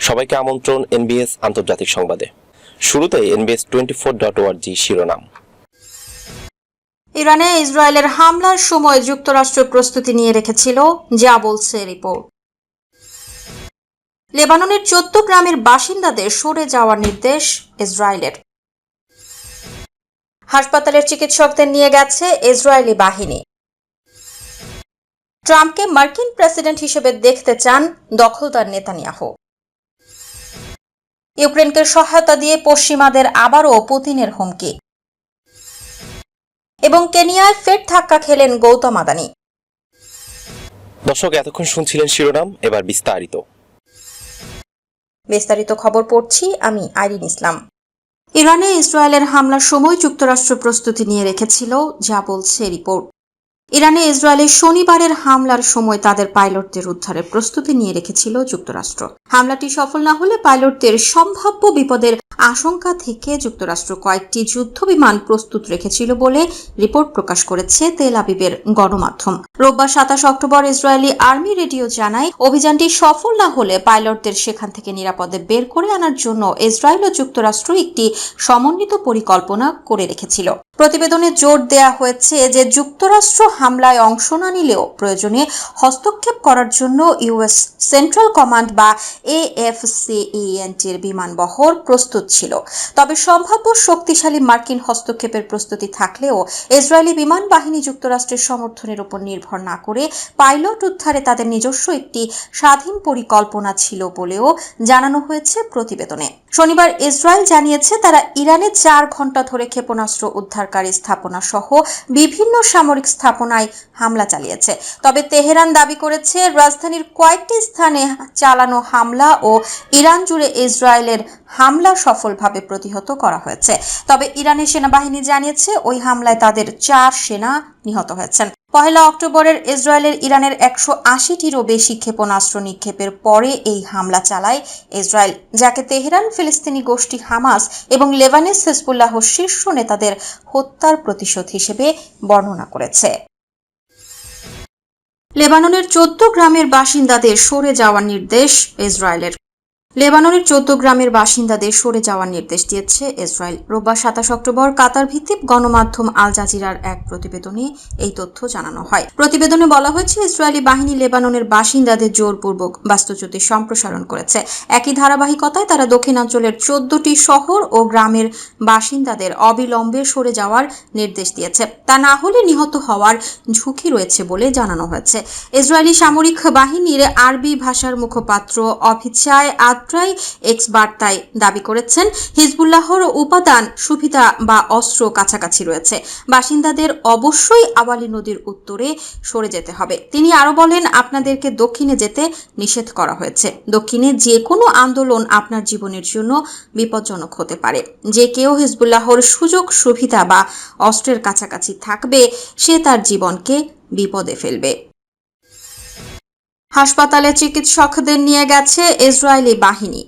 সবাইকে আমন্ত্রণ এনবিএস আন্তর্জাতিক সংবাদে। শুরুতে এনবিএস টোয়েন্টি ফোর ডট ওয়ার্জি শিরোনাম। ইরানে ইসরায়েলের হামলার সময় যুক্তরাষ্ট্র প্রস্তুতি নিয়ে রেখেছিল যা বলছে রিপোর্ট। লেবাননের চোদ্দ গ্রামের বাসিন্দাদের সরে যাওয়ার নির্দেশ ইসরায়েলের। হাসপাতালের চিকিৎসকদের নিয়ে গেছে ইসরায়েলি বাহিনী। ট্রাম্পকে মার্কিন প্রেসিডেন্ট হিসেবে দেখতে চান দখলদার নেতানিয়াহু। ইউক্রেনকে সহায়তা দিয়ে পশ্চিমাদের আবারও পুতিনের হুমকি। এবং কেনিয়ায় ফের ধাক্কা খেলেন গৌতম আদানি। দর্শক এতক্ষণ শুনছিলেন শিরোনাম এবার বিস্তারিত। বিস্তারিত খবর পড়ছি আমি আইরিন ইসলাম। ইরানে ইসরায়েলের হামলার সময় যুক্তরাষ্ট্র প্রস্তুতি নিয়ে রেখেছিল যা বলছে রিপোর্ট। ইরানে ইসরায়েলের শনিবারের হামলার সময় তাদের পাইলটদের উদ্ধারের প্রস্তুতি নিয়ে রেখেছিল যুক্তরাষ্ট্র। হামলাটি সফল না হলে পাইলটদের সম্ভাব্য বিপদের আশঙ্কা থেকে যুক্তরাষ্ট্র কয়েকটি যুদ্ধ বিমান প্রস্তুত রেখেছিল বলে রিপোর্ট প্রকাশ করেছে তেল আবিবের গণমাধ্যম। রোববার সাতাশ অক্টোবর ইসরায়েলি আর্মি রেডিও জানায়, অভিযানটি সফল না হলে পাইলটদের সেখান থেকে নিরাপদে বের করে আনার জন্য ইসরায়েল ও যুক্তরাষ্ট্র একটি সমন্বিত পরিকল্পনা করে রেখেছিল। প্রতিবেদনে জোর দেয়া হয়েছে যে যুক্তরাষ্ট্র হামলায় অংশ না নিলেও প্রয়োজনে হস্তক্ষেপ করার জন্য ইউএস সেন্ট্রাল কমান্ড বা এএফসিইএনটির বিমান বহর প্রস্তুত ছিল। তবে সম্ভাব্য শক্তিশালী মার্কিন হস্তক্ষেপের প্রস্তুতি থাকলেও ইসরায়েলি বিমান বাহিনী যুক্তরাষ্ট্রের সমর্থনের উপর নির্ভর না করে পাইলট উদ্ধারে তাদের নিজস্ব একটি স্বাধীন পরিকল্পনা ছিল বলেও জানানো হয়েছে প্রতিবেদনে। শনিবার ইসরায়েল জানিয়েছে, তারা ইরানে চার ঘণ্টা ধরে ক্ষেপণাস্ত্র উদ্ধারকারী স্থাপনা সহ বিভিন্ন সামরিক স্থাপনায় হামলা চালিয়েছে। তবে তেহরান দাবি করেছে, রাজধানীর কয়েকটি স্থানে চালানো হামলা ও ইরান জুড়ে ইসরায়েলের হামলা সফলভাবে প্রতিহত করা হয়েছে। তবে ইরানের সেনাবাহিনী জানিয়েছে, ওই হামলায় তাদের চার সেনা নিহত হয়েছেন। পহেলা অক্টোবরের ইসরায়েলের ইরানের একশো আশিটিরও বেশি ক্ষেপণাস্ত্র নিক্ষেপের পরে এই হামলা চালায় ইসরায়েল, যাকে তেহরান, ফিলিস্তিনি গোষ্ঠী হামাস এবং লেবানিস হিজবুল্লাহ শীর্ষ নেতাদের হত্যার প্রতিশোধ হিসেবে বর্ণনা করেছে। লেবাননের চোদ্দ গ্রামের বাসিন্দাদের সরে যাওয়ার নির্দেশ ইসরায়েলের। লেবাননের চোদ্দ গ্রামের বাসিন্দাদের সরে যাওয়ার নির্দেশ দিয়েছে ইসরায়েল। রোববার সাতাশ অক্টোবর কাতার ভিত্তিক গণমাধ্যম আল জাজিরার এক প্রতিবেদনে এই তথ্য জানানো হয়। প্রতিবেদনে বলা হয়েছে, ইসরায়েলি বাহিনী লেবাননের বাসিন্দাদের জোরপূর্বক বাস্তুচ্যুতি সম্প্রসারণ করেছে। একই ধারাবাহিকতায় তারা দক্ষিণাঞ্চলের চোদ্দটি শহর ও গ্রামের বাসিন্দাদের অবিলম্বে সরে যাওয়ার নির্দেশ দিয়েছে। তা না হলে নিহত হওয়ার ঝুঁকি রয়েছে বলে জানানো হয়েছে। ইসরায়েলি সামরিক বাহিনীর আরবি ভাষার মুখপাত্র অফিসায় আত্রাই এক্স বার্তায় দাবি করেছেন। হিজবুল্লাহর উপাদান, সুবিধা বা অস্ত্র কাছাকাছি রয়েছে। বাসিন্দাদের অবশ্যই আওয়ালি নদীর উত্তরে সরে যেতে হবে। তিনি আরও বলেন, আপনাদেরকে দক্ষিণে যেতে নিষেধ করা হয়েছে। দক্ষিণে যে কোনো আন্দোলন আপনার জীবনের জন্য বিপজ্জনক হতে পারে। যে কেউ হিজবুল্লাহর সুযোগ, সুবিধা বা অস্ত্রের কাছাকাছি থাকবে, সে তার জীবনকে বিপদে ফেলবে। হাসপাতালে চিকিৎসকদের নিয়ে গেছে ইসরায়েলি বাহিনী।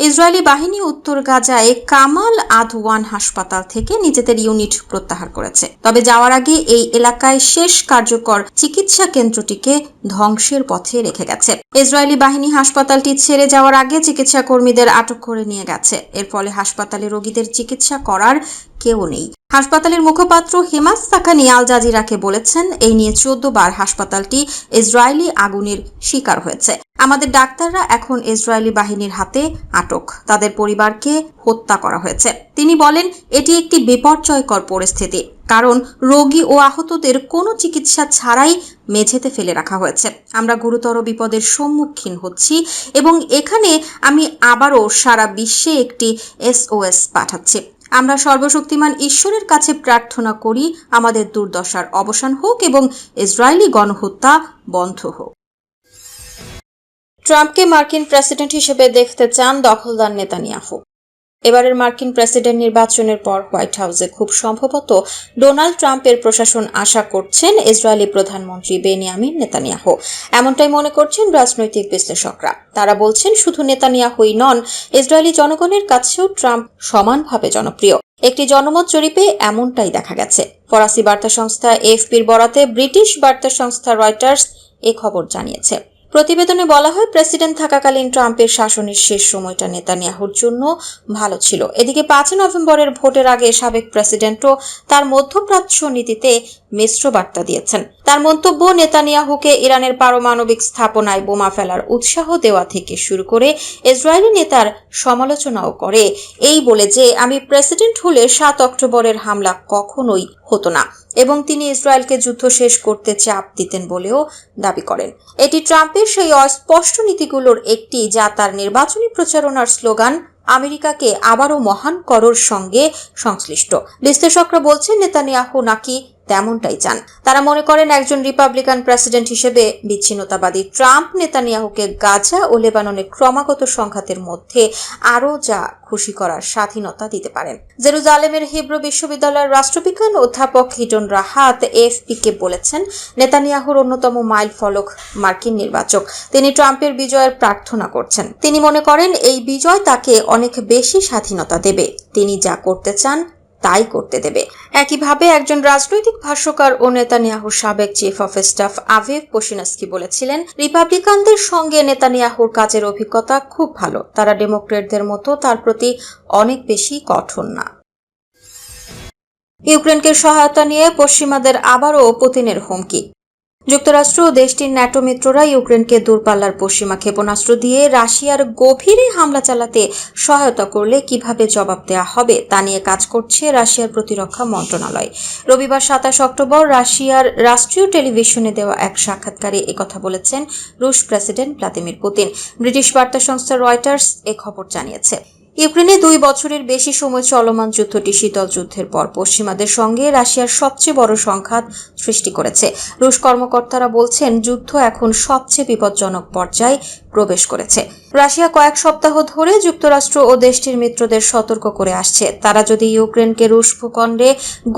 ইসরায়েলি বাহিনী উত্তর গাজায় কামাল আদওয়ান হাসপাতাল থেকে নিজেদের ইউনিট প্রত্যাহার করেছে। তবে যাওয়ার আগে এই এলাকায় শেষ কার্যকর চিকিৎসা কেন্দ্রটিকে ধ্বংসের পথে রেখে গেছে। ইসরায়েলি বাহিনী হাসপাতালটি ছেড়ে যাওয়ার আগে চিকিৎসা কর্মীদের আটক করে নিয়ে গেছে। এর ফলে হাসপাতালে রোগীদের চিকিৎসা করার কেউ নেই। হাসপাতালের মুখপাত্র হেমাস সাখানি আল জাজিরাকে বলেছেন, এই নিয়ে চোদ্দ বার হাসপাতালটি ইসরায়েলি আগুনের শিকার হয়েছে। আমাদের ডাক্তাররা এখন ইসরায়েলি বাহিনীর হাতে আটক। তাদের পরিবারকে হত্যা করা হয়েছে। তিনি বলেন, এটি একটি বিপর্যয়কর পরিস্থিতি, কারণ রোগী ও আহতদের কোনো চিকিৎসা ছাড়াই মেঝেতে ফেলে রাখা হয়েছে। আমরা গুরুতর বিপদের সম্মুখীন হচ্ছি এবং এখানে আমি আবারও সারা বিশ্বে একটি এসওএস পাঠাচ্ছি। আমরা সর্বশক্তিমান ঈশ্বরের কাছে প্রার্থনা করি, আমাদের দুর্দশার অবসান হোক এবং ইসরায়েলি গণহত্যা বন্ধ হোক। ট্রাম্পকে মার্কিন প্রেসিডেন্ট হিসেবে দেখতে চান দখলদার নেতানিয়াহু। এবারের মার্কিন প্রেসিডেন্ট নির্বাচনের পর হোয়াইট হাউসে খুব সম্ভবত ডোনাল্ড ট্রাম্পের প্রশাসন আশা করছেন ইসরায়েলি প্রধানমন্ত্রী বেনিয়ামিন নেতানিয়াহু। এমনটাই মনে করছেন রাজনৈতিক বিশ্লেষকরা। তারা বলছেন, শুধু নেতানিয়াহুই নন, ইসরায়েলি জনগণের কাছেও ট্রাম্প সমানভাবে জনপ্রিয়। একটি জনমত জরিপে এমনটাই দেখা গেছে। ফরাসি বার্তা সংস্থা এফপির বরাতে ব্রিটিশ বার্তা সংস্থা রয়টার্স এ খবর জানিয়েছে। প্রতিবেদনে বলা হয়, প্রেসিডেন্ট থাকাকালীন ট্রাম্পের শাসনের শেষ সময়টা নেতানিয়াহুর জন্য ভালো ছিল। এদিকে পাঁচই নভেম্বরের ভোটের আগে সাবেক প্রেসিডেন্টও তার মধ্যপ্রাচ্য নীতিতে মিশ্র বার্তা দিয়েছেন। তার মন্তব্য, নেতানিয়াহুকে ইরানের পারমাণবিক স্থাপনায় বোমা ফেলার উৎসাহ দেওয়া থেকে শুরু করে ইসরায়েলি নেতার সমালোচনাও করে। এই বলে যে, আমি প্রেসিডেন্ট হলে সাত অক্টোবরের হামলা কখনোই হতো না এবং তিনি ইসরায়েলকে যুদ্ধ শেষ করতে চাপ দিতেন বলেও দাবি করেন। এটি ট্রাম্পের সেই অস্পষ্ট নীতিগুলোর একটি যা তার নির্বাচনী প্রচারণার স্লোগান আমেরিকাকে আবারও মহান করর সঙ্গে সংশ্লিষ্ট। বিশ্লেষকরা বলছেন, নেতানিয়াহু নাকি তেমনটাই চান। তারা মনে করেন, একজন রিপাবলিকান প্রেসিডেন্ট হিসেবে বিচ্ছিন্নতাবাদী ট্রাম্প নেতানিয়াহুকে গাজা ও লেবাননের ক্রমাগত সংঘাতের মধ্যে আরও যা খুশি করার স্বাধীনতা দিতে পারেন। জেরুজালেমের হিব্রু বিশ্ববিদ্যালয়ের রাষ্ট্রবিজ্ঞান অধ্যাপক হিটন রাহাত এফপিকে বলেছেন, নেতানিয়াহুর অন্যতম মাইল ফলক মার্কিন নির্বাচক। তিনি ট্রাম্পের বিজয়ের প্রার্থনা করছেন। তিনি মনে করেন, এই বিজয় তাকে অনেক বেশি স্বাধীনতা দেবে। তিনি যা করতে চান, তাই করতে দেবে। একইভাবে একজন রাজনৈতিক ভাষ্যকার ও নেতানিয়াহুর সাবেক chief of staff Aviv Bushinsky বলেছিলেন, রিপাবলিকানদের সঙ্গে নেতানিয়াহুর কাজের অভিজ্ঞতা খুব ভালো। তারা ডেমোক্রেটদের মতো, তার প্রতি অনেক বেশি কঠোর না। ইউক্রেনকে সহায়তা নিয়ে পশ্চিমাদের আবারও পুতিনের হুমকি। যুক্তরাষ্ট্র ও দেশটির ন্যাটো মিত্ররা ইউক্রেনকে দূরপাল্লার পশ্চিমা ক্ষেপণাস্ত্র দিয়ে রাশিয়ার গভীরে হামলা চালাতে সহায়তা করলে কীভাবে জবাব দেওয়া হবে তা নিয়ে কাজ করছে রাশিয়ার প্রতিরক্ষা মন্ত্রণালয়। রবিবার সাতাশ অক্টোবর রাশিয়ার রাষ্ট্রীয় টেলিভিশনে দেওয়া এক সাক্ষাৎকারে একথা বলেছেন রুশ প্রেসিডেন্ট ভ্লাদিমির পুতিন। ব্রিটিশ বার্তা সংস্থা রয়টার্স এ খবর জানিয়েছে। ইউক্রেনে দুই বছরের বেশি সময় চলমান যুদ্ধটি শীতল যুদ্ধের পর পশ্চিমাদের সঙ্গে রাশিয়ার সবচেয়ে বড় সংঘাত সৃষ্টি করেছে। রুশ কর্মকর্তারা বলছেন, যুদ্ধ এখন সবচেয়ে বিপজ্জনক পর্যায়ে প্রবেশ করেছে। রাশিয়া কয়েক সপ্তাহ ধরে যুক্তরাষ্ট্র ও দেশটির মিত্রদের সতর্ক করে আসছে। তারা যদি ইউক্রেনকে রুশ ভূখণ্ডে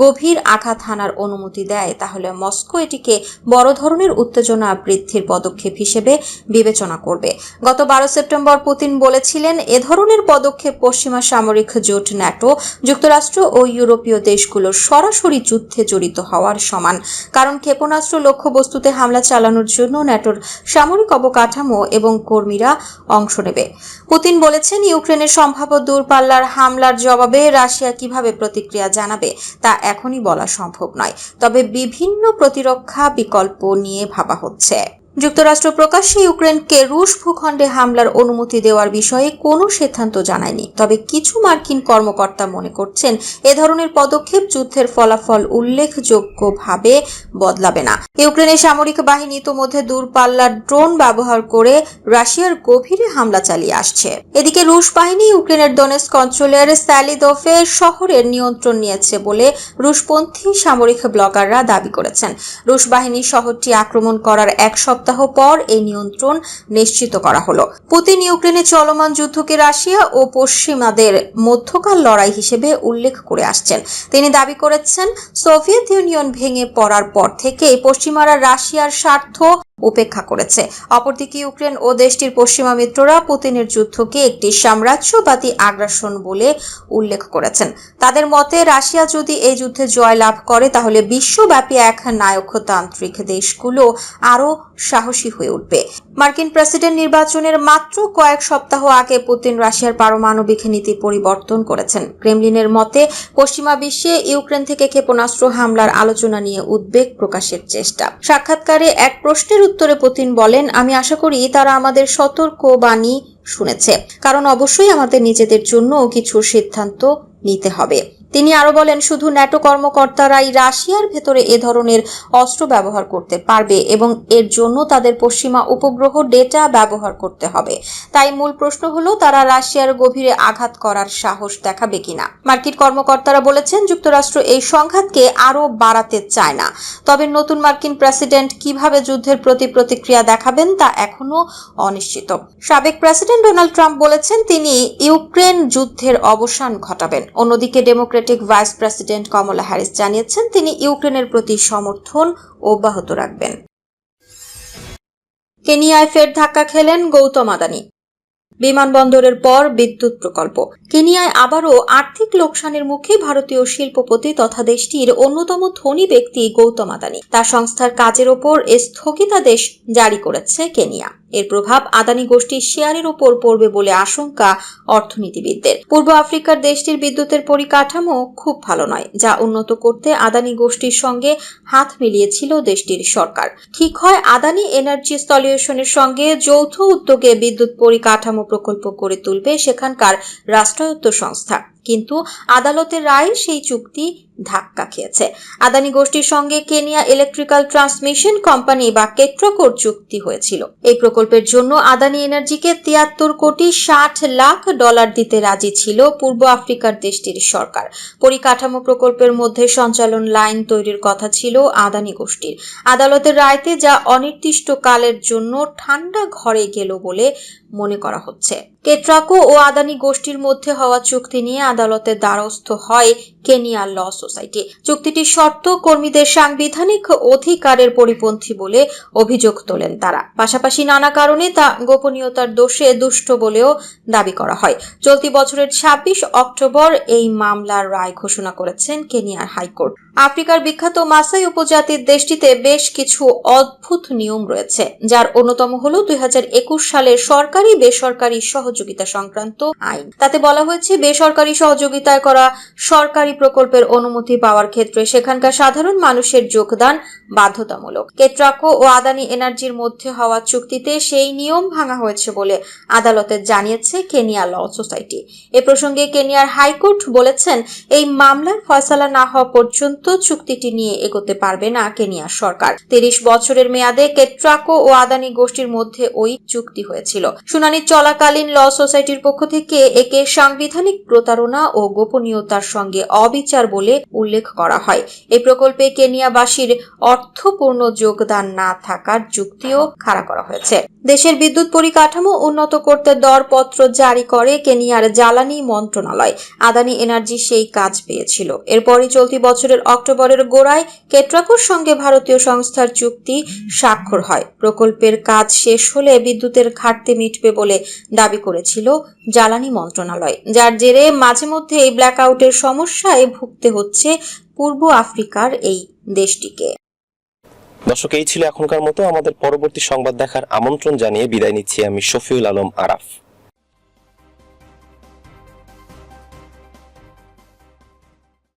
গভীর আঘাত হানার অনুমতি দেয়, তাহলে মস্কো এটিকে বড় ধরনের উত্তেজনা বৃদ্ধির পদক্ষেপ হিসেবে বিবেচনা করবে। গত বারো সেপ্টেম্বর পুতিন বলেছিলেন, এ ধরনের পদক্ষেপ পশ্চিমা সামরিক জোট ন্যাটো, যুক্তরাষ্ট্র ও ইউরোপীয় দেশগুলোর সরাসরি যুদ্ধে জড়িত হওয়ার সমান। কারণ ক্ষেপণাস্ত্র লক্ষ্যবস্তুতে হামলা চালানোর জন্য ন্যাটোর সামরিক অবকাঠামো এবং কর্মীরা অংশ নেবে। পুতিন বলেছেন, ইউক্রেনের সম্ভাব্য দূরপাল্লার হামলার জবাবে রাশিয়া কীভাবে প্রতিক্রিয়া জানাবে, তা এখনই বলা সম্ভব নয়। তবে বিভিন্ন প্রতিরক্ষা বিকল্প নিয়ে ভাবা হচ্ছে। যুক্তরাষ্ট্র প্রকাশ্যে ইউক্রেনকে রুশ ভূখণ্ডে হামলার অনুমতি দেওয়ার বিষয়ে কোনো সিদ্ধান্ত জানায়নি। তবে কিছু মার্কিন কর্মকর্তা মনে করছেন, এ ধরনের পদক্ষেপ যুদ্ধের ফলাফল উল্লেখযোগ্যভাবে বদলাবে না। ইউক্রেনের সামরিক বাহিনী ইতোমধ্যে দূরপাল্লার ড্রোন ব্যবহার করে রাশিয়ার গভীরে হামলা চালিয়ে আসছে। এদিকে রুশ বাহিনী ইউক্রেনের ডোনেস্ক অঞ্চলের স্যালিদোফে শহরের নিয়ন্ত্রণ নিয়েছে বলে রুশপন্থী সামরিক ব্লগাররা দাবি করেছেন। রুশ বাহিনী শহরটি আক্রমণ করার এক সপ্তাহ পর এই নিয়ন্ত্রণ নিশ্চিত করা হলো। পুতিন ইউক্রেনে চলমান যুদ্ধকে রাশিয়া ও পশ্চিমাদের মধ্যকার লড়াই হিসেবে উল্লেখ করে আসছেন। তিনি দাবি করেছেন, সোভিয়েত ইউনিয়ন ভেঙে পড়ার পর থেকেই পশ্চিমারা রাশিয়ার স্বার্থ উপেক্ষা করেছে। অপরদিকে ইউক্রেন ও দেশটির পশ্চিমা মিত্ররা পুতিনের যুদ্ধকে একটি সাম্রাজ্যবাদী আগ্রাসন বলে উল্লেখ করেছেন। তাদের মতে, রাশিয়া যদি এই যুদ্ধে জয় লাভ করে, তাহলে বিশ্বব্যাপী এক নায়কতান্ত্রিক দেশগুলো আরও সাহসী হয়ে উঠবে। মার্কিন প্রেসিডেন্ট নির্বাচনের মাত্র কয়েক সপ্তাহ আগে পুতিন রাশিয়ার পারমাণবিক নীতি পরিবর্তন করেছেন। ক্রেমলিনের মতে, পশ্চিমা বিশ্বে ইউক্রেন থেকে ক্ষেপণাস্ত্র হামলার আলোচনা নিয়ে উদ্বেগ প্রকাশের চেষ্টা। সাক্ষাৎকারে এক প্রশ্নের উত্তরে পুতিন বলেন, আমি আশা করি তারা আমাদের সতর্ক বাণী শুনেছে। কারণ অবশ্যই আমাদের নিজেদের জন্য কিছু সিদ্ধান্ত নিতে হবে। তিনি আরও বলেন, শুধু ন্যাটো কর্মকর্তারাই রাশিয়ার ভেতরে এ ধরনের অস্ত্র ব্যবহার করতে পারবে এবং এর জন্য তাদের পশ্চিমা উপগ্রহ ডেটা ব্যবহার করতে হবে। তাই মূল প্রশ্ন হলো, তারা রাশিয়ার গভীরে আঘাত করার সাহস দেখাবে কিনা? মার্কিন কর্মকর্তারা বলেছেন, যুক্তরাষ্ট্র এই সংঘাতকে আরও বাড়াতে চায় না। তবে নতুন মার্কিন প্রেসিডেন্ট কীভাবে যুদ্ধের প্রতি প্রতিক্রিয়া দেখাবেন তা এখনও অনিশ্চিত। সাবেক প্রেসিডেন্ট ডোনাল্ড ট্রাম্প বলেছেন, তিনি ইউক্রেন যুদ্ধের অবসান ঘটাবেন। অন্যদিকে Democratic vice president Kamala Harris জানিয়েছেন, তিনি ইউক্রেনের প্রতি সমর্থন অব্যাহত রাখবেন। কেনিয়ায় ফের ধাক্কা খেলেন গৌতম আদানি। বিমানবন্দরের পর বিদ্যুৎ প্রকল্প। কেনিয়ায় আবারও আর্থিক লোকসানের মুখে ভারতীয় শিল্পপতি তথা দেশটির অন্যতম ধনী ব্যক্তি গৌতম আদানি। তার সংস্থার কাজের ওপর স্থগিতাদেশ জারি করেছে কেনিয়া। এর প্রভাব আদানি গোষ্ঠীর শেয়ারের ওপর পড়বে বলে আশঙ্কা অর্থনীতিবিদদের। পূর্ব আফ্রিকার দেশটির বিদ্যুতের পরিকাঠামো খুব ভালো নয়, যা উন্নত করতে আদানি গোষ্ঠীর সঙ্গে হাত মিলিয়েছিল দেশটির সরকার। ঠিক হয়, আদানি এনার্জি সলিউশনের সঙ্গে যৌথ উদ্যোগে বিদ্যুৎ পরিকাঠামো প্রকল্প গড়ে তুলবে সেখানকার রাষ্ট্রায়ত্ত সংস্থা। কিন্তু আদালতের রায় সেই চুক্তি ধাক্কা খেয়েছে। আদানি গোষ্ঠীর সঙ্গে কেনিয়া ইলেকট্রিক্যাল ট্রান্সমিশন কোম্পানি বা কেট্রাকোর চুক্তি হয়েছিল। এই প্রকল্পের জন্য আদানি এনার্জিকে তিয়াত্তর কোটি ষাট লাখ ডলার দিতে রাজি ছিল পূর্ব আফ্রিকার দেশটির সরকার। পরিকাঠামো প্রকল্পের মধ্যে সঞ্চালন লাইন তৈরির কথা ছিল আদানি গোষ্ঠীর। আদালতের রায়তে যা অনির্দিষ্টকালের জন্য ঠান্ডা ঘরে গেল বলে মনে করা হচ্ছে। কেট্রাকো ও আদানি গোষ্ঠীর মধ্যে হওয়া চুক্তি নিয়ে আদালতের দ্বারস্থ হয় কেনিয়া ল সোসাইটি। চুক্তিটির শর্ত, কর্মীদের সাংবিধানিক অধিকারের পরিপন্থী বলে অভিযোগ তোলেন তারা। পাশাপাশি নানা কারণে তা গোপনীয়তার দোষে দুষ্ট বলেও দাবি করা হয়। চলতি বছরের ছাব্বিশ অক্টোবর এই মামলার রায় ঘোষণা করেছেন কেনিয়ার হাইকোর্ট। আফ্রিকার বিখ্যাত মাসাই উপজাতির দেশটিতে বেশ কিছু অদ্ভুত নিয়ম রয়েছে, যার অন্যতম হল দুই সালের সরকারি বেসরকারি সহযোগিতা সংক্রান্ত আইন। তাতে বলা হয়েছে, বেসরকারি সহযোগিতায় করা সরকারি প্রকল্পের অনুমতি পাওয়ার ক্ষেত্রে সেখানকার সাধারণ মানুষের যোগদান বাধ্যতামূলক। কেট্রাকো ও আদানি এনার্জির মধ্যে হওয়া চুক্তিতে সেই নিয়ম ভাঙা হয়েছে বলে আদালতে জানিয়েছে কেনিয়া ল সোসাইটি। এ প্রসঙ্গে কেনিয়ার হাইকোর্ট বলেছেন, এই মামলার ফয়সালা না হওয়া পর্যন্ত চুক্তিটি নিয়ে এগোতে পারবে না কেনিয়ার সরকার। তিরিশ বছরের মেয়াদে কেট্রাকো ও আদানি গোষ্ঠীর মধ্যে ওই চুক্তি হয়েছিল। শুনানি চলাকালীন ল সোসাইটির পক্ষ থেকে একে সাংবিধানিক প্রতারণা ও গোপনীয়তার সঙ্গে অবিচার বলে উল্লেখ করা হয়। এই প্রকল্পে কেনিয়াবাসীর অর্থপূর্ণ যোগদান না থাকার যুক্তিও খাড়া করা হয়েছে। দেশের বিদ্যুৎ পরিকাঠামো উন্নত করতে দরপত্র জারি করে কেনিয়ার জ্বালানি মন্ত্রণালয়। আদানি এনার্জি সেই কাজ পেয়েছিল। এরপরই চলতি বছরের অক্টোবরের গোড়ায় কেট্রাকোর সঙ্গে ভারতীয় সংস্থার চুক্তি স্বাক্ষর হয়। প্রকল্পের কাজ শেষ হলে বিদ্যুতের ঘাটতি মিটবে বলে দাবি করেছিল জ্বালানি মন্ত্রণালয়। যার জেরে মাঝে মধ্যে এই ব্ল্যাকআউটের সমস্যায় ভুগতে হচ্ছে পূর্ব আফ্রিকার এই দেশটিকে। দর্শক, এই ছিল এখনকার মতো। আমাদের পরবর্তী সংবাদ দেখার আমন্ত্রণ জানিয়ে বিদায় নিচ্ছি আমি শফিউল আলম আরাফ।